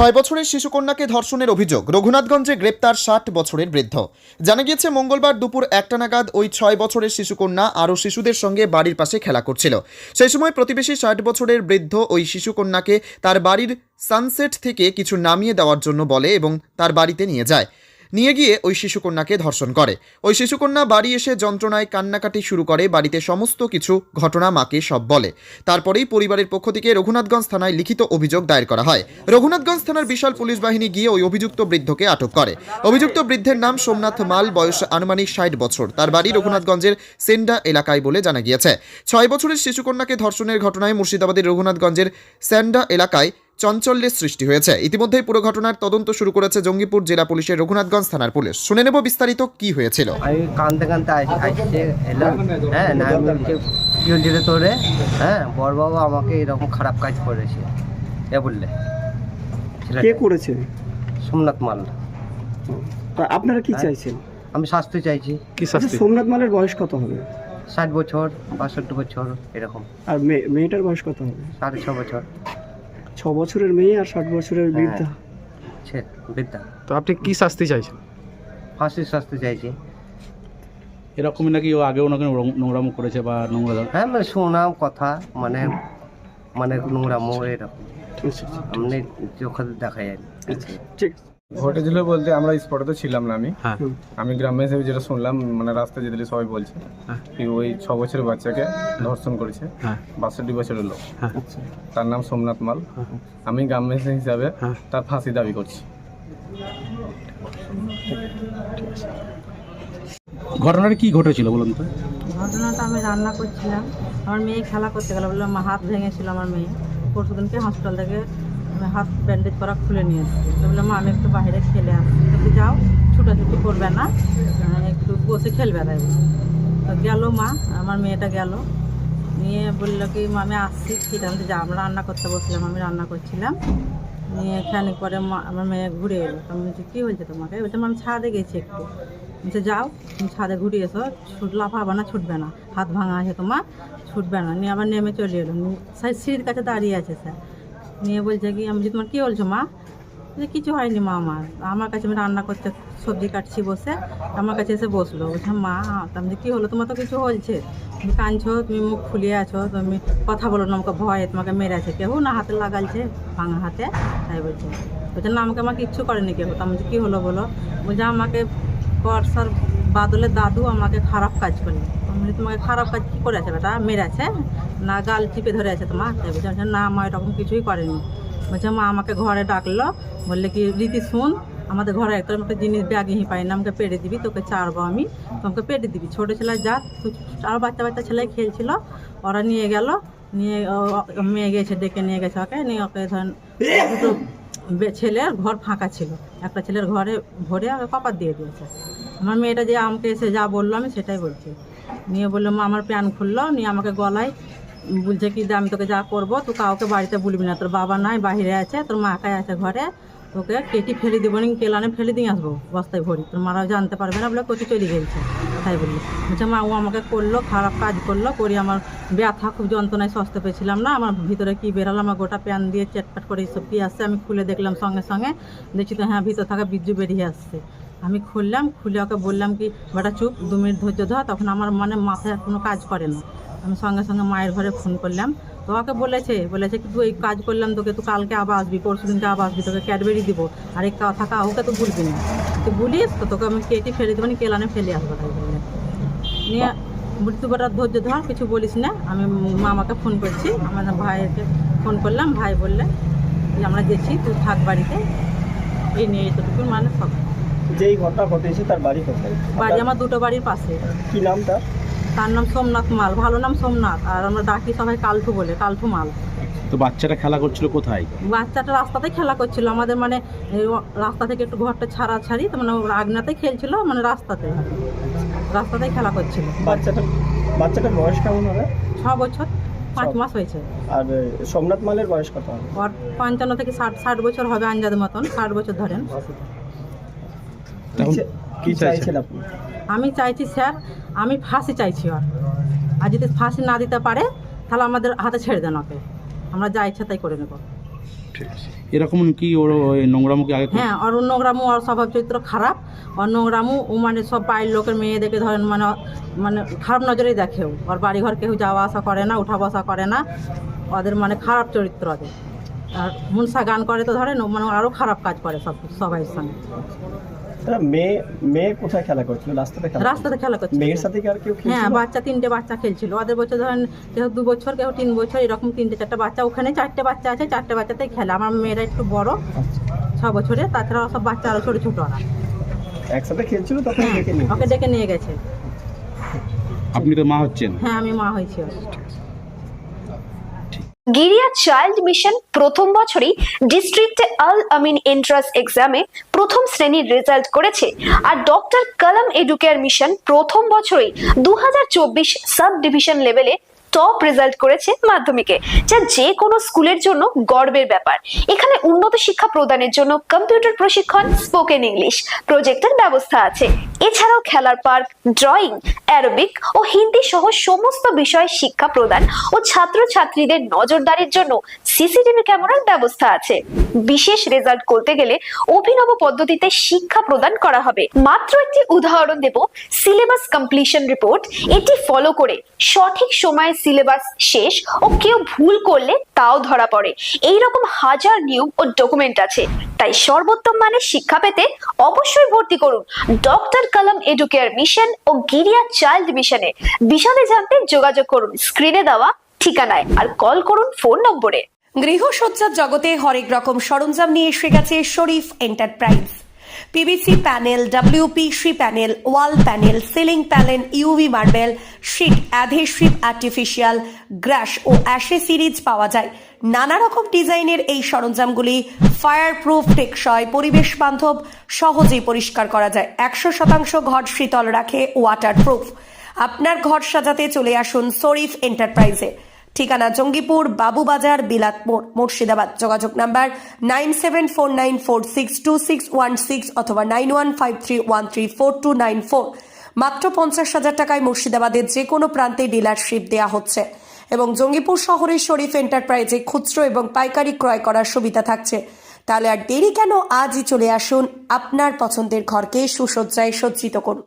ছয় বছরের শিশুকন্যাকে ধর্ষণের অভিযোগ। রঘুনাথগঞ্জে গ্রেপ্তার ষাট বছরের বৃদ্ধ। জানা গিয়েছে, মঙ্গলবার দুপুর একটা নাগাদ ওই ছয় বছরের শিশুকন্যা আরও শিশুদের সঙ্গে বাড়ির পাশে খেলা করছিল। সেই সময় প্রতিবেশী ষাট বছরের বৃদ্ধ ওই শিশুকন্যাকে তার বাড়ির সানসেট থেকে কিছু নামিয়ে দেওয়ার জন্য বলে এবং তার বাড়িতে নিয়ে যায়। নিয়ে গিয়ে ওই শিশুকন্যাকে ধর্ষণ করে। ওই শিশুকন্যা বাড়ি এসে যন্ত্রণায় কান্নাকাটি শুরু করে, বাড়িতে সমস্ত কিছু ঘটনা মাকে সব বলে। তারপরেই পরিবারের পক্ষ থেকে রঘুনাথগঞ্জ থানায় লিখিত অভিযোগ দায়ের করা হয়। রঘুনাথগঞ্জ থানার বিশাল পুলিশ বাহিনী গিয়ে ওই অভিযুক্ত বৃদ্ধকে আটক করে। অভিযুক্ত বৃদ্ধের নাম সোমনাথ মাল, বয়স আনুমানিক ষাট বছর। তার বাড়ি রঘুনাথগঞ্জের সেন্ডা এলাকায় বলে জানা গিয়েছে। ছয় বছরের শিশুকন্যাকে ধর্ষণের ঘটনায় মুর্শিদাবাদের রঘুনাথগঞ্জের স্যান্ডা এলাকায় চাঞ্চল্যের সৃষ্টি হয়েছে। ইতিমধ্যেই পুরো ঘটনার তদন্ত শুরু করেছে জঙ্গিপুর জেলা পুলিশের রঘুনাথগঞ্জ থানার পুলিশ। শুনে নেব বিস্তারিত কি হয়েছিল। আমি কানতে কানতে আস- এলাম। হ্যাঁ না আমি বলছি রে তোরে হ্যাঁ বড় বাবা আমাকে এরকম খারাপ কাজ করেছে। এ বললে। কে করেছে? সোমনাথ মাল। তা আপনারা কি হ্যাঁ। চাইছেন? আমি শাস্তি চাইছি। কি আচ্ছা শাস্তি সোমনাথ মালের বয়স কত হবে? ষাট বছর বাষট্টি বছর এরকম। আর মেয়েটার বয়স কত হবে? সাড়ে ছ বছর। ছ বছরের মেয়ে আর ষাট বছরের বৃদ্ধা। ছে বৃদ্ধা। তো আপনি কি শাস্তি চাইছেন? ফাঁসির শাস্তি চাইছি। এরকমই নাকি ও আগেও নাকি নোং- নোংরামো করেছে বা নোংরা হ্যাঁ মানে শোনাম কথা মানে মানে নোংরামো এরকম। আচ্ছা, আচ্ছা, এমনি চোখে দেখা যায়। ঠিক ঘটেছিল বলতে আমরা স্পটে তো ছিলাম না আমি। হ্যাঁ। আমি গ্রামে হিসেবে যেটা শুনলাম মানে রাস্তায় যেতে সবাই বলছে হ্যাঁ। কি ওই ছ বছরের বাচ্চাকে ধর্ষণ করেছে। হ্যাঁ। বাষট্টি বছরের লোক। হ্যাঁ। আচ্ছা। তার নাম সোমনাথ মাল। হ্যাঁ। আমি গ্রামবাসী হিসাবে হ্যাঁ। তার ফাঁসি দাবি করছি। ঘটনাটা কি ঘটেছিল বলুন তো? ঘটনাটা আমি রান্না করছিলাম। আমার মেয়ে খেলা করতে গেল বললাম আমার হাত ভেঙেছিল আমার মেয়ে। পরশু দিনকে হসপিটাল থেকে আমি হাত ব্যান্ডেজ করা খুলে নিয়ে এসেছি। বললাম মা আমি একটু বাইরে খেলে আসছি তো তুই যাও ছুটাছুটি করবে না একটু বসে খেলবে। তাই। তো গেল মা আমার মেয়েটা গেল। নিয়ে বলল কি মা আমি আসছি ঠিক আছে যা আমরা রান্না করতে বসলাম আমি রান্না করছিলাম। নিয়ে খানিক পরে আমার মেয়ে ঘুরে এলো। আমি বলছি কী হয়েছে তোমাকে? বলছে "মা, আমি ছাদে গেছি একটু। বলছে যাও তুমি ছাদে ঘুরে এসো ছুট লাফাবে না ছুটবে না। হাত ভাঙা আছে তোমার ছুটবে না। নিয়ে আবার নেমে চলে এলো। সেই সিঁড়ির কাছে দাঁড়িয়ে আছে স্যার। নিয়ে বলছে কি, আমি তোমার কী বলছো মা? কিছু হয়নি মা আমার। আমার কাছে আমি রান্না করতে সবজি কাটছি বসে। আমার কাছে এসে বসল। বলছে, মা, তা আমি কী হলো? তোমার তো কিছু হলছে তুমি কাঁদছো, তুমি মুখ ফুলিয়ে আছো, তুমি কথা বলো না, আমাকে ভয়ে তোমাকে মেরেছে। কেউ না হাতে লাগালছে, ভাঙা হাতে। তাই বলছে। বলছে, না, আমাকে আমাকে কিচ্ছু করেনি কেউ তা আমি কী হলো বলো? বলছে, আমাকে বর্ষার বাদলের দাদু আমাকে খারাপ কাজ করল। তোমাকে খারাপ কাজ কী করেছে বেটা? মেরেছে। না, গাল চিপে ধরে আছে তোমার? তাই বলছে, না, মা এরকম কিছুই করেনি। বলছে, মা আমাকে ঘরে ডাকলো। বললে কি, রীতি, শুন, আমাদের ঘরে একটা একটা জিনিস ব্যাগে হি পাই না, আমাকে পেড়ে দিবি, তোকে চারবো আমি, তোমাকে পেড়ে দিবি। ছোটো ছেলে যা আর বাচ্চা বাচ্চা ছেলে খেলছিল, ওরা নিয়ে গেল, নিয়ে মেয়ে গেছে ডেকে নিয়ে গেছে ওকে, নিয়ে ওকে বে- ছেলের ঘর ফাঁকা ছিল। একটা ছেলের ঘরে ভরে ওকে কপার দিয়ে দিয়েছে। আমার মেয়েটা যে আমাকে এসে যা বলল আমি সেটাই বলছি। নিয়ে বলল, মা, আমার প্যান খুললো। নিয়ে আমাকে গলায় বলছে কি আমি তোকে যা করব, তুই কাউকে বাড়িতে বলবি না। তোর বাবা নাই, বাইরে আছে, তোর মা একাই আছে ঘরে, তোকে কেটি ফেলে দেবো নি কেলানে ফেলে দিয়ে আসব বস্তায় ভরি। তোর মারাও জানতে পারবে না বলে কচি চলে গেছে তাই বললি। বলছে, মা, ও আমাকে করল, খারাপ কাজ করল, করি আমার ব্যথা, খুব যন্ত্রণায় সস্তে পেয়েছিলাম না। আমার ভিতরে কি বেরালো, আমার গোটা প্যান দিয়ে চেটপাট করে সব কি আসছে, আমি খুলে দেখলাম সঙ্গে সঙ্গে। দেখছি তো হ্যাঁ ভিতর থাকা বিদ্যুৎ বেরিয়ে আসছে। আমি খুললাম, খুলে ওকে বললাম কি, বেটা চুপ, দু মিনিট ধৈর্য ধর, তখন আমার মানে মাথায় কোনো কাজ করে না। আমি সঙ্গে সঙ্গে মায়ের ঘরে ফোন করলাম। তো ওকে বলেছে বলেছে কি, তুই এই কাজ করলাম তোকে, তুই কালকে আবার আসবি, পরশু দিনকে আবার আসবি, তোকে ক্যাডবেরি দিব, আর এই কথা কাউকে তো বলবি না। তুই বলিস তো তোকে আমি কেটে ফেলে দেবো নি কেলানে ফেলে আসব তাই বললে নিয়ে মৃত্যু বেটা ধৈর্য ধর, কিছু বলিস না। আমি মামাকে ফোন করছি, আমার ভাইকে ফোন করলাম, ভাই বললে আমরা গেছি, তুই থাক বাড়িতে। এই নিয়ে এতটুকু মানে সব। যেই ঘটনা ঘটেছে তার বাড়ি কোথায়? বাড়ি আমার দুটো বাড়ির পাশে। কি নাম তার? তার নাম সোমনাথ মাল ভালো নাম সোমনাথ। আর আমরা ডাকি সবাই কালঠু বলে কালঠু মাল। তো বাচ্চাটা খেলা করছিল কোথায়? বাচ্চাটা রাস্তাতে খেলা করছিল আমাদের মানে রাস্তা থেকে একটু ঘরটা ছাড়া ছাড়ি তো মানে আগনাতে খেলছিল মানে রাস্তাতে। রাস্তাতেই খেলা করছিল। বাচ্চাটা বাচ্চাটার বয়স কেমন হবে? ছ বছর পাঁচ মাস হয়েছে। আর সোমনাথ মালের বয়স কত হবে? পঞ্চান্ন থেকে ষাট ষাট বছর হবে আঞ্জাদ মতন ষাট বছর ধরেন। এখন কি চাইছেন? আপনি আমি চাইছি স্যার আমি ফাঁসি চাইছি ওর। আর যদি ফাঁসি না দিতে পারে তাহলে আমাদের হাতে ছেড়ে দেন ওকে। আমরা যা ইচ্ছা তাই করে নেব। এরকম কি ওর নোংরামো কি আগে হ্যাঁ আর নোংরামু আর স্বভাব চরিত্র খারাপ। আর নোংরামু ও মানে সব বাড়ির লোকের মেয়েদেরকে ধরেন মানে মানে খারাপ নজরেই দেখেও আর বাড়ি ঘর কেউ যাওয়া আসা করে না উঠা বসা করে না। ওদের মানে খারাপ চরিত্র ওদের। আর মুনসা গান করে তো ধরেন মানে আরও খারাপ কাজ করে সব সবাই সঙ্গে। মেয়ে মেয়ে কোথায় খেলা করছিল? রাস্তাতে খেলা রাস্তাতে খেলা করছে মেয়ের সাথে আর কেউ হ্যাঁ বাচ্চা তিনটে বাচ্চা খেলছিল। ওদের বছর ধরেন কেউ দু বছর কেউ তিন বছর এরকম তিনটে চারটে বাচ্চা। ওখানে চারটে বাচ্চা আছে চারটে বাচ্চাতেই খেলে। আমার মেয়েরা একটু বড় ছ বছরে তাছাড়া সব বাচ্চা ছোটো ছোটো ওরা। একসাথে খেলছিল তখন হ্যাঁ ডেকে নিয়ে ওকে ডেকে নিয়ে গেছে। আপনি তো মা হচ্ছেন। হ্যাঁ আমি মা হয়েছি। গিরিয়া চাইল্ড মিশন প্রথম বছরই ডিস্ট্রিক্টে আল আমিন এন্ট্রান্স এক্সামে প্রথম শ্রেণির রেজাল্ট করেছে। আর ডক্টর কালাম এডুকেয়ার মিশন প্রথম বছরই দু হাজার চব্বিশ সাব ডিভিশন লেভেলে টপ রেজাল্ট করেছে মাধ্যমিকে, যা যে কোনো স্কুলের জন্য গর্বের ব্যাপার। এখানে উন্নত শিক্ষা প্রদানের জন্য কম্পিউটার প্রশিক্ষণ, স্পোকেন ইংলিশ প্রজেক্টের ব্যবস্থা আছে। এছাড়াও খেলার পার্ক, ড্রয়িং, অ্যারোবিক ও হিন্দি সহ সমস্ত বিষয়ে শিক্ষা প্রদান ও ছাত্রছাত্রীদের নজরদারির জন্য সিসিটিভি ক্যামেরার ব্যবস্থা আছে। বিশেষ রেজাল্ট করতে গেলে অভিনব পদ্ধতিতে শিক্ষা প্রদান করা হবে। মাত্র একটি উদাহরণ দেব, সিলেবাস কমপ্লিশন রিপোর্ট। এটি ফলো করে সঠিক সময়ে সিলেবাস শেষ ও কেউ ভুল করলে তাও ধরা পড়ে। এই রকম হাজার নিয়ম ও ডকুমেন্ট আছে। তাই সর্বোত্তম মানের শিক্ষা পেতে অবশ্যই ভর্তি করুন ডক্টর কালাম এডুকেয়ার মিশন ও গিরিয়া চাইল্ড মিশনে বিশদে জানতে যোগাযোগ করুন। স্ক্রিনে দেওয়া ঠিকানায়। আর কল করুন ফোন নম্বরে। গৃহসজ্জার জগতে হরেক রকম সরঞ্জাম নিয়ে এসে গেছে Sharif enterprise PVC panel WPC panel wall panel ceiling panel UV marble sheet adhesive artificial grass ও অ্যাশে সিরিজ পাওয়া যায়। নানা রকম ডিজাইনের এই সরঞ্জামগুলি ফায়ার প্রুফ টেকসই, পরিবেশ বান্ধব, সহজেই পরিষ্কার করা যায়। একশো শতাংশ ঘর শীতল রাখে ওয়াটার প্রুফ আপনার ঘর সাজাতে চলে আসুন শরীফ এন্টারপ্রাইজে। ঠিকানা জঙ্গিপুর, বাবুবাজার, বিলাত মোড়, মুর্শিদাবাদ। যোগাযোগ number nine seven four nine four six two six one six অথবা nine one five three one three four two nine four. মাত্র পঞ্চাশ হাজার টাকায় মুর্শিদাবাদের যে কোনো প্রান্তে ডিলারশিপ দেওয়া হচ্ছে। এবং জঙ্গিপুর শহরের শরীফ এন্টারপ্রাইজে খুচরো এবং পাইকারি ক্রয় করার সুবিধা থাকছে। তাহলে আর দেরি কেন? আজই চলে আসুন। আপনার পছন্দের ঘরকে সুসজ্জায় সজ্জিত করুন।